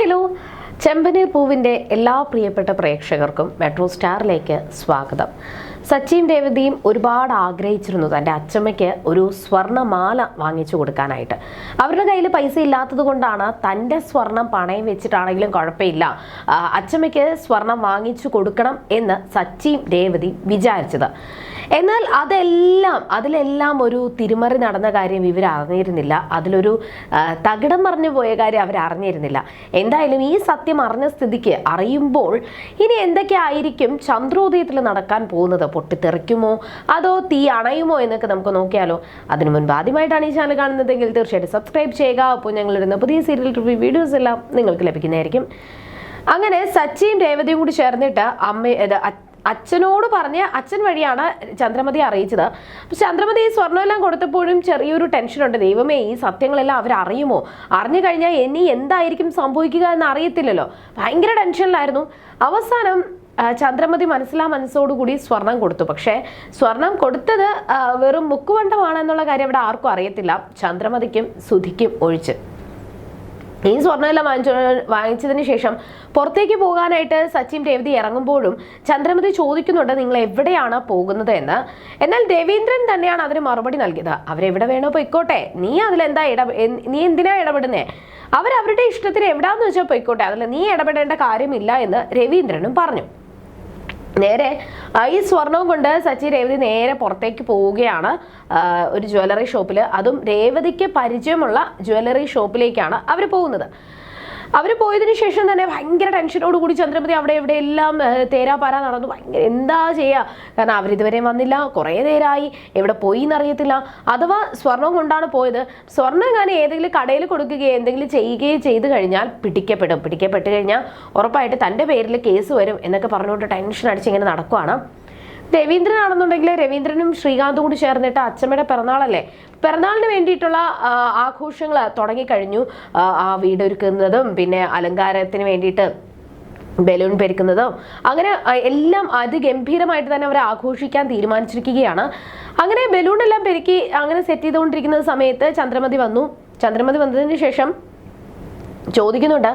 Hello. ചെമ്പനീർ പൂവിന്റെ എല്ലാ പ്രിയപ്പെട്ട പ്രേക്ഷകർക്കും മെട്രോ സ്റ്റാറിലേക്ക് സ്വാഗതം. സച്ചിൻ രേവതിയും ഒരുപാട് ആഗ്രഹിച്ചിരുന്നു തന്റെ അച്ചമ്മയ്ക്ക് ഒരു സ്വർണമാല വാങ്ങിച്ചു കൊടുക്കാനായിട്ട്. അവരുടെ കയ്യിൽ പൈസ ഇല്ലാത്തത് കൊണ്ടാണ് തന്റെ സ്വർണം പണയം വെച്ചിട്ടാണെങ്കിലും കുഴപ്പമില്ല. അച്ചമ്മയ്ക്ക് സ്വർണം വാങ്ങിച്ചു കൊടുക്കണം എന്ന് സച്ചിൻ രേവതി വിചാരിച്ചത്. എന്നാൽ അതെല്ലാം അതിലെല്ലാം ഒരു തിരിമറി നടന്ന കാര്യം ഇവർ അറിഞ്ഞിരുന്നില്ല. അതിലൊരു തകിടം മറിഞ്ഞു പോയ കാര്യം അവർ അറിഞ്ഞിരുന്നില്ല. എന്തായാലും ഈ സത്യം അറിഞ്ഞ സ്ഥിതിക്ക് അറിയുമ്പോൾ ഇനി എന്തൊക്കെ ആയിരിക്കും ചന്ദ്രോദയത്തിൽ നടക്കാൻ പോകുന്നത്? പൊട്ടിത്തെറിക്കുമോ? അതോ തീ അണയുമോ എന്നൊക്കെ നമുക്ക് നോക്കിയാലോ. അതിനു മുൻപ് ആദ്യമായിട്ടാണ് ഈ ചാനൽ കാണുന്നതെങ്കിൽ തീർച്ചയായിട്ടും സബ്സ്ക്രൈബ് ചെയ്യുക. അപ്പോൾ ഞങ്ങൾ ഞങ്ങളിടുന്ന പുതിയ സീരിയൽ റിവ്യൂ വീഡിയോസ് എല്ലാം നിങ്ങൾക്ക് ലഭിക്കുന്നതായിരിക്കും. അങ്ങനെ സച്ചിയും രേവതിയും കൂടി ചേർന്നിട്ട് അമ്മ അച്ഛനോട് പറഞ്ഞ് അച്ഛൻ വഴിയാണ് ചന്ദ്രമതി അറിയിച്ചത്. അപ്പൊ ചന്ദ്രമതി ഈ സ്വർണമെല്ലാം കൊടുത്തപ്പോഴും ചെറിയൊരു ടെൻഷനുണ്ട്. ദൈവമേ ഈ സത്യങ്ങളെല്ലാം അവർ അറിയുമോ അറിഞ്ഞു കഴിഞ്ഞാൽ ഇനി എന്തായിരിക്കും സംഭവിക്കുക എന്ന് അറിയത്തില്ലല്ലോ. ഭയങ്കര ടെൻഷനിലായിരുന്നു. അവസാനം ചന്ദ്രമതി മനസ്സിലാ മനസ്സോടുകൂടി സ്വർണം കൊടുത്തു. പക്ഷേ സ്വർണം കൊടുത്തത് വെറും മുക്കുവണ്ടമാണെന്നുള്ള കാര്യം ഇവിടെ ആർക്കും അറിയത്തില്ല. ചന്ദ്രമതിക്കും സുധിക്കും ഒഴിച്ച്. ഈ സ്വർണമെല്ലാം വാങ്ങിച്ചു വാങ്ങിച്ചതിന് ശേഷം പുറത്തേക്ക് പോകാനായിട്ട് സച്ചിൻ രേവതി ഇറങ്ങുമ്പോഴും ചന്ദ്രമതി ചോദിക്കുന്നുണ്ട് നിങ്ങൾ എവിടെയാണ് പോകുന്നത്? എന്ന്. എന്നാൽ രവീന്ദ്രൻ തന്നെയാണ് അതിന് മറുപടി നൽകിയത്. അവരെവിടെ വേണോ പൊയ്ക്കോട്ടെ. നീ അതിലെന്താ ഇട എൻ- നീ എന്തിനാ ഇടപെടുന്നേ? അവരവരുടെ ഇഷ്ടത്തിന് എവിടാന്ന് വെച്ചാൽ പൊയ്ക്കോട്ടെ. അതിൽ നീ ഇടപെടേണ്ട കാര്യമില്ല എന്ന് രവീന്ദ്രനും പറഞ്ഞു. നേരെ ഈ സ്വർണവും കൊണ്ട് സച്ചി രേവതി നേരെ പുറത്തേക്ക് പോവുകയാണ്. ഒരു ജ്വല്ലറി ഷോപ്പിൽ അതും രേവതിക്ക് പരിചയമുള്ള ജ്വല്ലറി ഷോപ്പിലേക്കാണ് അവർ പോകുന്നത്. അവർ പോയതിന് ശേഷം തന്നെ ഭയങ്കര ടെൻഷനോട് കൂടി ചന്ദ്രമതി അവിടെ ഇവിടെ എല്ലാം തേരാപാര നടന്നു. ഭയങ്കര എന്താ ചെയ്യുക കാരണം അവരിതുവരെ വന്നില്ല. കുറേ നേരമായി എവിടെ പോയി എന്നറിയത്തില്ല അഥവാ സ്വർണം കൊണ്ടാണ് പോയത്. സ്വർണം ഞാൻ ഏതെങ്കിലും കടയിൽ കൊടുക്കുകയോ എന്തെങ്കിലും ചെയ്യുകയോ ചെയ്തു കഴിഞ്ഞാൽ പിടിക്കപ്പെടും. പിടിക്കപ്പെട്ട് കഴിഞ്ഞാൽ ഉറപ്പായിട്ട് തന്റെ പേരിൽ കേസ് വരും എന്നൊക്കെ പറഞ്ഞുകൊണ്ട് ടെൻഷൻ അടിച്ച് ഇങ്ങനെ നടക്കുവാണ്. രവീന്ദ്രനാണെന്നുണ്ടെങ്കിൽ രവീന്ദ്രനും ശ്രീകാന്തും കൂടി ചേർന്നിട്ട് അച്ഛമ്മയുടെ പിറന്നാളല്ലേ? പിറന്നാളിന് വേണ്ടിയിട്ടുള്ള ആഘോഷങ്ങൾ തുടങ്ങിക്കഴിഞ്ഞു. ആ, ആ വീട് ഒരുക്കുന്നതും പിന്നെ അലങ്കാരത്തിന് വേണ്ടിയിട്ട് ബലൂൺ പെരുക്കുന്നതും അങ്ങനെ എല്ലാം അതിഗംഭീരമായിട്ട് തന്നെ അവർ ആഘോഷിക്കാൻ തീരുമാനിച്ചിരിക്കുകയാണ്. അങ്ങനെ ബലൂൺ എല്ലാം പെരുക്കി അങ്ങനെ സെറ്റ് ചെയ്തുകൊണ്ടിരിക്കുന്ന സമയത്ത് ചന്ദ്രമതി വന്നു. ചന്ദ്രമതി വന്നതിന് ശേഷം ചോദിക്കുന്നുണ്ട്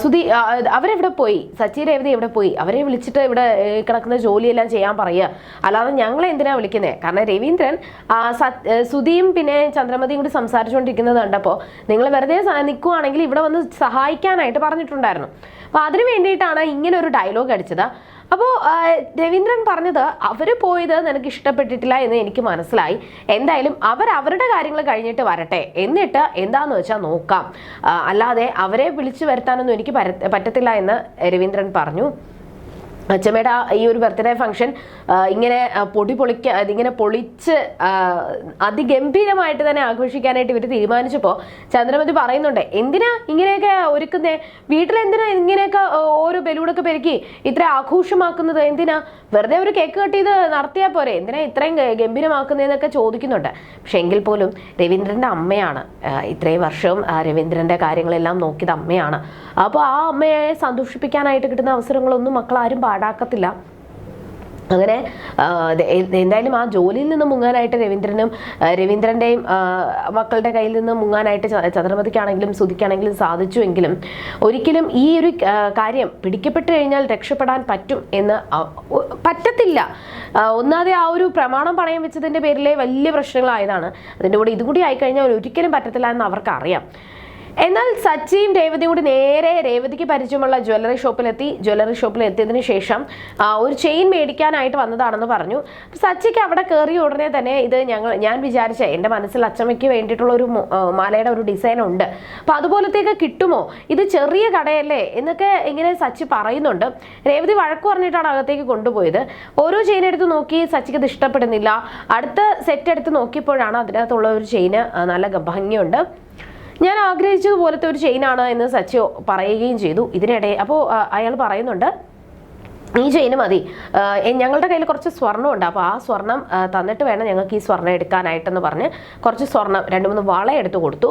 സുധി അവരെവിടെ പോയി? സച്ചി രേവതി എവിടെ പോയി? അവരെ വിളിച്ചിട്ട് ഇവിടെ കിടക്കുന്ന ജോലിയെല്ലാം ചെയ്യാൻ പറയുക. അല്ലാതെ ഞങ്ങളെ എന്തിനാ വിളിക്കുന്നത് കാരണം രവീന്ദ്രൻ സുധിയും പിന്നെ ചന്ദ്രമതിയും കൂടി സംസാരിച്ചുകൊണ്ടിരിക്കുന്നത് കണ്ടപ്പോൾ നിങ്ങൾ വെറുതെ നിൽക്കുവാണെങ്കിൽ ഇവിടെ വന്ന് സഹായിക്കാനായിട്ട് പറഞ്ഞിട്ടുണ്ടായിരുന്നു. അപ്പോൾ അതിന് വേണ്ടിയിട്ടാണ് ഇങ്ങനെ ഒരു ഡയലോഗ് അടിച്ചത്. അപ്പോൾ രവീന്ദ്രൻ പറഞ്ഞത് അവർ പോയത് നിനക്ക് ഇഷ്ടപ്പെട്ടിട്ടില്ല എന്ന് എനിക്ക് മനസ്സിലായി. എന്തായാലും അവർ അവരുടെ കാര്യങ്ങൾ കഴിഞ്ഞിട്ട് വരട്ടെ. എന്നിട്ട് എന്താന്ന് വെച്ചാൽ നോക്കാം. അല്ലാതെ അവരെ വിളിച്ചു വരുത്താനൊന്നും എനിക്ക് പറ്റത്തില്ല എന്ന് രവീന്ദ്രൻ പറഞ്ഞു. അച്ഛമ്മയുടെ ഈ ഒരു ബർത്ത്ഡേ ഫംഗ്ഷൻ ഇങ്ങനെ പൊടി പൊളിക്ക അതിങ്ങനെ പൊളിച്ച് അതിഗംഭീരമായിട്ട് തന്നെ ആഘോഷിക്കാനായിട്ട് ഇവർ തീരുമാനിച്ചപ്പോൾ ചന്ദ്രമതി പറയുന്നുണ്ട് എന്തിനാ ഇങ്ങനെയൊക്കെ ഒരുക്കുന്നേ? വീട്ടിലെന്തിനാ ഇങ്ങനെയൊക്കെ ഓരോ ബലൂണൊക്കെ പെരുക്കി ഇത്ര ആഘോഷമാക്കുന്നത്? എന്തിനാ? വെറുതെ ഒരു കേക്ക് കട്ട് ചെയ്ത് നടത്തിയാൽ പോരെ? എന്തിനാ ഇത്രയും ഗംഭീരമാക്കുന്നതെന്നൊക്കെ ചോദിക്കുന്നുണ്ട്. പക്ഷെ എങ്കിൽ പോലും രവീന്ദ്രന്റെ അമ്മയാണ് ഇത്രയും വർഷവും രവീന്ദ്രന്റെ കാര്യങ്ങളെല്ലാം നോക്കിയത് അമ്മയാണ്. അപ്പോൾ ആ അമ്മയെ സന്തോഷിപ്പിക്കാനായിട്ട് കിട്ടുന്ന അവസരങ്ങളൊന്നും മക്കൾ ആരും പാടാക്കത്തില്ല. അങ്ങനെ എന്തായാലും ആ ജോലിയിൽ നിന്ന് മുങ്ങാനായിട്ട് രവീന്ദ്രനും രവീന്ദ്രന്റെയും മക്കളുടെ കയ്യിൽ നിന്ന് മുങ്ങാനായിട്ട് ചന്ദ്രമതിക്കാണെങ്കിലും സുധിക്കാണെങ്കിലും സാധിച്ചുവെങ്കിലും ഒരിക്കലും ഈ ഒരു കാര്യം പിടിക്കപ്പെട്ട് കഴിഞ്ഞാൽ രക്ഷപ്പെടാൻ പറ്റും എന്ന് പറ്റത്തില്ല. ഒന്നാതെ ആ ഒരു പ്രമാണം പണയം വെച്ചതിന്റെ പേരിലെ വലിയ പ്രശ്നങ്ങളായതാണ്. അതിന്റെ കൂടെ ഇതുകൂടി ആയിക്കഴിഞ്ഞാൽ ഒരിക്കലും പറ്റത്തില്ല എന്ന് അവർക്കറിയാം. എന്നാൽ സച്ചിയും രേവതിയും കൂടി നേരെ രേവതിക്ക് പരിചയമുള്ള ജ്വല്ലറി ഷോപ്പിലെത്തി. ജ്വല്ലറി ഷോപ്പിൽ എത്തിയതിനു ശേഷം ഒരു ചെയിൻ മേടിക്കാനായിട്ട് വന്നതാണെന്ന് പറഞ്ഞു. സച്ചിക്ക് അവിടെ കയറിയ ഉടനെ തന്നെ ഇത് ഞങ്ങൾ ഞാൻ വിചാരിച്ച എന്റെ മനസ്സിൽ അച്ചമ്മയ്ക്ക് വേണ്ടിയിട്ടുള്ള ഒരു മാലയുടെ ഒരു ഡിസൈൻ ഉണ്ട്. അപ്പോൾ അതുപോലത്തേക്ക് കിട്ടുമോ? ഇത് ചെറിയ കടയല്ലേ? എന്നൊക്കെ ഇങ്ങനെ സച്ചി പറയുന്നുണ്ട്. രേവതി വഴക്ക് പറഞ്ഞിട്ടാണ് അകത്തേക്ക് കൊണ്ടുപോയത്. ഓരോ ചെയിൻ എടുത്ത് നോക്കി സച്ചിക്ക് ഇത് ഇഷ്ടപ്പെടുന്നില്ല. അടുത്ത സെറ്റ് എടുത്ത് നോക്കിയപ്പോഴാണ് അതിനകത്തുള്ള ഒരു ചെയിന് നല്ല ഭംഗിയുണ്ട്. ഞാൻ ആഗ്രഹിച്ചതുപോലത്തെ ഒരു ചെയിനാണ് എന്ന് സച്ചോ പറയുകയും ചെയ്തു. ഇതിനിടെ അപ്പോൾ അയാൾ പറയുന്നുണ്ട് ഈ ചെയിന് മതി ഞങ്ങളുടെ കയ്യിൽ കുറച്ച് സ്വർണം ഉണ്ട് അപ്പോൾ ആ സ്വർണം തന്നിട്ട് വേണം ഞങ്ങൾക്ക് ഈ സ്വർണം എടുക്കാനായിട്ടെന്ന് പറഞ്ഞ് കുറച്ച് സ്വർണം രണ്ട് മൂന്ന് വള എടുത്ത് കൊടുത്തു.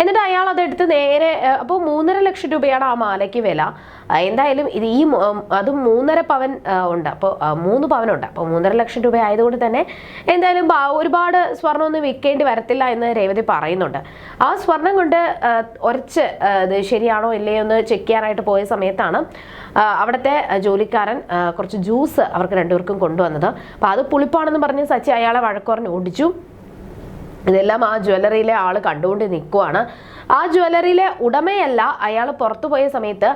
എന്നിട്ട് അയാൾ അതെടുത്ത് നേരെ അപ്പോൾ മൂന്നര ലക്ഷം രൂപയാണ് ആ മാലയ്ക്ക് വില. എന്തായാലും ഇത് ഈ അത് മൂന്നര പവൻ ഉണ്ട്. അപ്പോൾ മൂന്ന് പവനുണ്ട്. അപ്പോൾ മൂന്നര ലക്ഷം രൂപ ആയതുകൊണ്ട് തന്നെ എന്തായാലും ഒരുപാട് സ്വർണമൊന്നും വിൽക്കേണ്ടി വരത്തില്ല എന്ന് രേവതി പറയുന്നുണ്ട്. ആ സ്വർണം കൊണ്ട് ഉരച്ച് ശരിയാണോ ഇല്ലയോ എന്ന് ചെക്ക് ചെയ്യാനായിട്ട് പോയ സമയത്താണ് അവിടുത്തെ ജോലിക്കാരൻ ആ, കുറച്ച് ജ്യൂസ് അവർക്ക് രണ്ടുപേർക്കും കൊണ്ടുവന്നത്. അപ്പോൾ അത് പുളിപ്പാണെന്ന് പറഞ്ഞ് സച്ചി അയാളെ വഴക്കുറഞ്ഞ് ഓടിച്ചു. ഇതെല്ലാം ആ ജ്വല്ലറിയിലെ ആൾ കണ്ടുകൊണ്ട് നിൽക്കുവാണ് ആ ജ്വല്ലറിയിലെ ഉടമയല്ല. അയാൾ പുറത്തു പോയ സമയത്ത്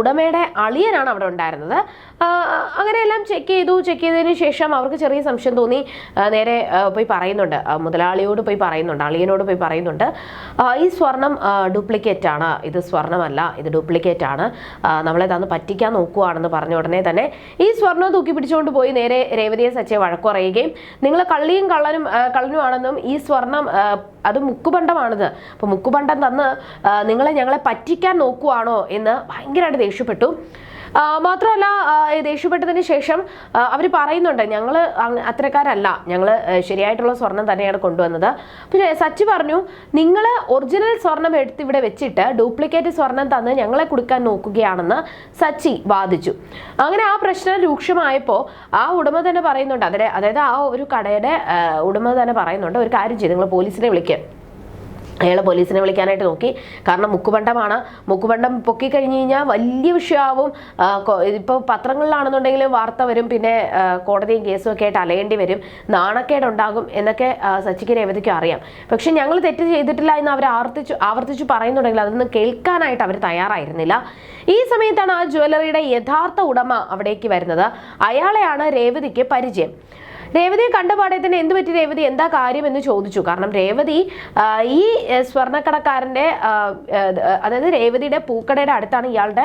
ഉടമയുടെ അളിയനാണ് അവിടെ ഉണ്ടായിരുന്നത്. അങ്ങനെ അങ്ങനെയെല്ലാം ചെക്ക് ചെയ്തു. ചെക്ക് ചെയ്തതിന് ശേഷം അവർക്ക് ചെറിയ സംശയം തോന്നി. നേരെ പോയി പറയുന്നുണ്ട്. മുതലാളിയോട് പോയി പറയുന്നുണ്ട്. അളിയനോട് പോയി പറയുന്നുണ്ട്. ഈ സ്വർണം ഡ്യൂപ്ലിക്കേറ്റ് ആണ്. ഇത് സ്വർണമല്ല. ഇത് ഡ്യൂപ്ലിക്കേറ്റ് ആണ്. നമ്മളെ തന്ന് പറ്റിക്കാൻ നോക്കുവാണെന്ന് പറഞ്ഞ ഉടനെ തന്നെ ഈ സ്വർണം തൂക്കി പിടിച്ചുകൊണ്ട് പോയി നേരെ രേവതിയെ സച്ചയെ വഴക്കുറയുകയും നിങ്ങൾ കള്ളിയും കള്ളനും കള്ളനുമാണെന്നും ഈ സ്വർണം അത് മുക്കുപണ്ടമാണിത്. അപ്പോൾ മുക്കുപണ്ടം തന്ന് നിങ്ങളെ ഞങ്ങളെ പറ്റിക്കാൻ നോക്കുവാണോ എന്ന് ഭയങ്കരമായിട്ട് ദേഷ്യപ്പെട്ടു. മാത്രമല്ല ദേഷ്യപ്പെട്ടതിന് ശേഷം അവർ പറയുന്നുണ്ട് ഞങ്ങൾ അത്തരക്കാരല്ല. ഞങ്ങൾ ശരിയായിട്ടുള്ള സ്വർണം തന്നെയാണ് കൊണ്ടുവന്നത്. പക്ഷേ സച്ചി പറഞ്ഞു നിങ്ങൾ ഒറിജിനൽ സ്വർണം എടുത്ത് ഇവിടെ വെച്ചിട്ട് ഡ്യൂപ്ലിക്കേറ്റ് സ്വർണം തന്ന് ഞങ്ങളെ കൊടുക്കാൻ നോക്കുകയാണെന്ന് സച്ചി വാദിച്ചു. അങ്ങനെ ആ പ്രശ്നം രൂക്ഷമായപ്പോൾ ആ ഉടമ തന്നെ പറയുന്നുണ്ട് അതിന് അതായത് ആ ഒരു കടയുടെ ഉടമ തന്നെ പറയുന്നുണ്ട് ഒരു കാര്യം ചെയ്ത് നിങ്ങൾ പോലീസിനെ വിളിക്കുക അയാൾ പോലീസിനെ വിളിക്കാനായിട്ട് നോക്കി. കാരണം മുക്കുപണ്ടമാണ്. മുക്കുപണ്ടം പൊക്കി കഴിഞ്ഞ് കഴിഞ്ഞാൽ വലിയ വിഷയമാവും. ഇപ്പോൾ പത്രങ്ങളിലാണെന്നുണ്ടെങ്കിൽ വാർത്ത വരും. പിന്നെ കോടതിയും കേസും ഒക്കെ ആയിട്ട് അലയേണ്ടി വരും. നാണക്കേടുണ്ടാകും എന്നൊക്കെ സച്ചിക്ക് രേവതിക്കും അറിയാം. പക്ഷേ ഞങ്ങൾ തെറ്റ് ചെയ്തിട്ടില്ല എന്ന് അവർ ആവർത്തിച്ചു ആവർത്തിച്ചു പറയുന്നുണ്ടെങ്കിൽ അതൊന്നും കേൾക്കാനായിട്ട് അവർ തയ്യാറായിരുന്നില്ല. ഈ സമയത്താണ് ആ ജ്വല്ലറിയുടെ യഥാർത്ഥ ഉടമ അവിടേക്ക് വരുന്നത്. അയാളെയാണ് രേവതിക്ക് പരിചയം. രേവതിയെ കണ്ടപാടെ തന്നെ എന്ത് പറ്റി രേവതി? എന്താ കാര്യം എന്ന് ചോദിച്ചു. കാരണം രേവതി ഈ സ്വർണക്കടക്കാരന്റെ അതായത് രേവതിയുടെ പൂക്കടയുടെ അടുത്താണ് ഇയാളുടെ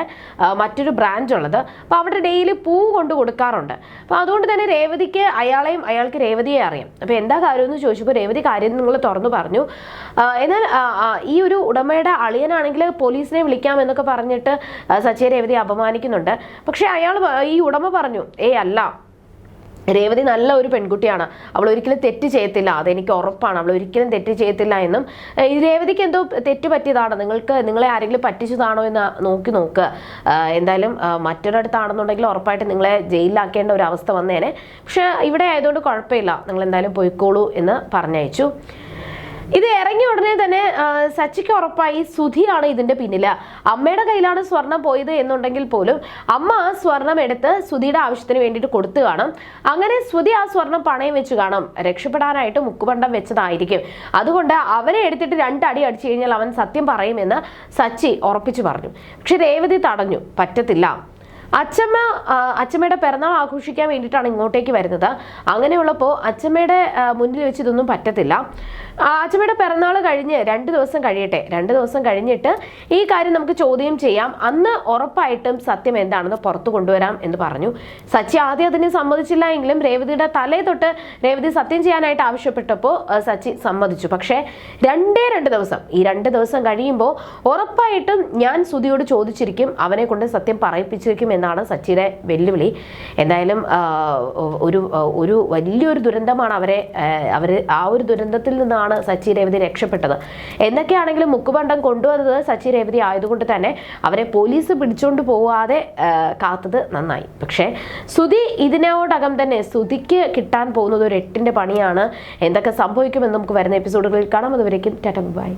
മറ്റൊരു ബ്രാഞ്ച് ഉള്ളത്. അപ്പോൾ അവിടെ ഡെയിലി പൂ കൊണ്ട് കൊടുക്കാറുണ്ട്. അപ്പോൾ അതുകൊണ്ട് തന്നെ രേവതിക്ക് അയാളെയും അയാൾക്ക് രേവതിയെ അറിയാം. അപ്പോൾ എന്താ കാര്യം എന്ന് ചോദിച്ചപ്പോൾ രേവതി കാര്യം നിങ്ങൾ തുറന്നു പറഞ്ഞു. എന്നാൽ ഈ ഒരു ഉടമയുടെ അളിയനാണെങ്കിൽ പോലീസിനെ വിളിക്കാം എന്നൊക്കെ പറഞ്ഞിട്ട് സച്ചിയെ രേവതി അപമാനിക്കുന്നുണ്ട്. പക്ഷേ അയാൾ ഈ ഉടമ പറഞ്ഞു ഏ അല്ല രേവതി നല്ല ഒരു പെൺകുട്ടിയാണ്. അവൾ ഒരിക്കലും തെറ്റ് ചെയ്യത്തില്ല. അതെനിക്ക് ഉറപ്പാണ്. അവൾ ഒരിക്കലും തെറ്റ് ചെയ്യത്തില്ല എന്നും. ഈ രേവതിക്ക് എന്തോ തെറ്റ് പറ്റിയതാണ്. നിങ്ങൾക്ക് നിങ്ങളെ ആരെങ്കിലും പറ്റിച്ചതാണോ എന്ന് നോക്കി നോക്ക്. എന്തായാലും മറ്റൊരിടത്താണെന്നുണ്ടെങ്കിൽ ഉറപ്പായിട്ട് നിങ്ങളെ ജയിലിലാക്കേണ്ട ഒരു അവസ്ഥ വന്നേനെ. പക്ഷെ ഇവിടെ ആയതുകൊണ്ട് കുഴപ്പമില്ല. നിങ്ങൾ എന്തായാലും പോയിക്കോളൂ എന്ന് പറഞ്ഞയച്ചു. ഇത് ഇറങ്ങിയ ഉടനെ തന്നെ സച്ചിക്ക് ഉറപ്പായി സുധിയാണ് ഇതിന്റെ പിന്നിൽ അമ്മയുടെ കയ്യിലാണ് സ്വർണം പോയത് എന്നുണ്ടെങ്കിൽ പോലും അമ്മ ആ സ്വർണം എടുത്ത് സുധിയുടെ ആവശ്യത്തിന് വേണ്ടിയിട്ട് കൊടുത്തു കാണും അങ്ങനെ സുധി ആ സ്വർണം പണയം വെച്ച് കാണും. രക്ഷപ്പെടാനായിട്ട് മുക്കുപണ്ടം വെച്ചതായിരിക്കും. അതുകൊണ്ട് അവനെ എടുത്തിട്ട് രണ്ടടി അടിച്ചു കഴിഞ്ഞാൽ അവൻ സത്യം പറയുമെന്ന് സച്ചി ഉറപ്പിച്ചു പറഞ്ഞു. പക്ഷെ രേവതി തടഞ്ഞു. പറ്റത്തില്ല. അച്ചമ്മ അച്ഛമ്മയുടെ പിറന്നാൾ ആഘോഷിക്കാൻ വേണ്ടിയിട്ടാണ് ഇങ്ങോട്ടേക്ക് വരുന്നത്. അങ്ങനെയുള്ളപ്പോൾ അച്ചമ്മയുടെ ആ, മുന്നിൽ വെച്ച് ഇതൊന്നും പറ്റത്തില്ല. അച്ഛമ്മയുടെ പിറന്നാൾ കഴിഞ്ഞ് രണ്ട് ദിവസം കഴിയട്ടെ. രണ്ട് ദിവസം കഴിഞ്ഞിട്ട് ഈ കാര്യം നമുക്ക് ചോദ്യം ചെയ്യാം. അന്ന് ഉറപ്പായിട്ടും സത്യം എന്താണെന്ന് പുറത്തു കൊണ്ടുവരാം എന്ന് പറഞ്ഞു. സച്ചി ആദ്യം അതിന് സമ്മതിച്ചില്ല എങ്കിലും രേവതിയുടെ തലേ തൊട്ട് രേവതി സത്യം ചെയ്യാനായിട്ട് ആവശ്യപ്പെട്ടപ്പോൾ സച്ചി സമ്മതിച്ചു. പക്ഷേ രണ്ടേ രണ്ട് ദിവസം ഈ രണ്ട് ദിവസം കഴിയുമ്പോൾ ഉറപ്പായിട്ടും ഞാൻ സുധിയോട് ചോദിച്ചിരിക്കും. അവനെ കൊണ്ട് സത്യം പറയിപ്പിച്ചിരിക്കും എന്നാണ് സച്ചിയുടെ വെല്ലുവിളി. എന്തായാലും ഒരു ഒരു വലിയൊരു ദുരന്തമാണ് അവരെ അവർ ആ ഒരു ദുരന്തത്തിൽ നിന്നാണ് സച്ചി രേവതി രക്ഷപ്പെട്ടത്. എന്നൊക്കെയാണെങ്കിലും മുക്കുപണ്ടം കൊണ്ടുവന്നത് സച്ചി രേവതി ആയതുകൊണ്ട് തന്നെ അവരെ പോലീസ് പിടിച്ചുകൊണ്ട് പോവാതെ കാത്തത് നന്നായി. പക്ഷേ സുതി ഇതിനോടകം തന്നെ സുതിക്ക് കിട്ടാൻ പോകുന്നത് ഒരു എട്ടിന്റെ പണിയാണ്. എന്തൊക്കെ സംഭവിക്കുമെന്ന് നമുക്ക് വരുന്ന എപ്പിസോഡുകളിൽ കാണാം. അതുവരേക്കും ടാറ്റ ബൈ.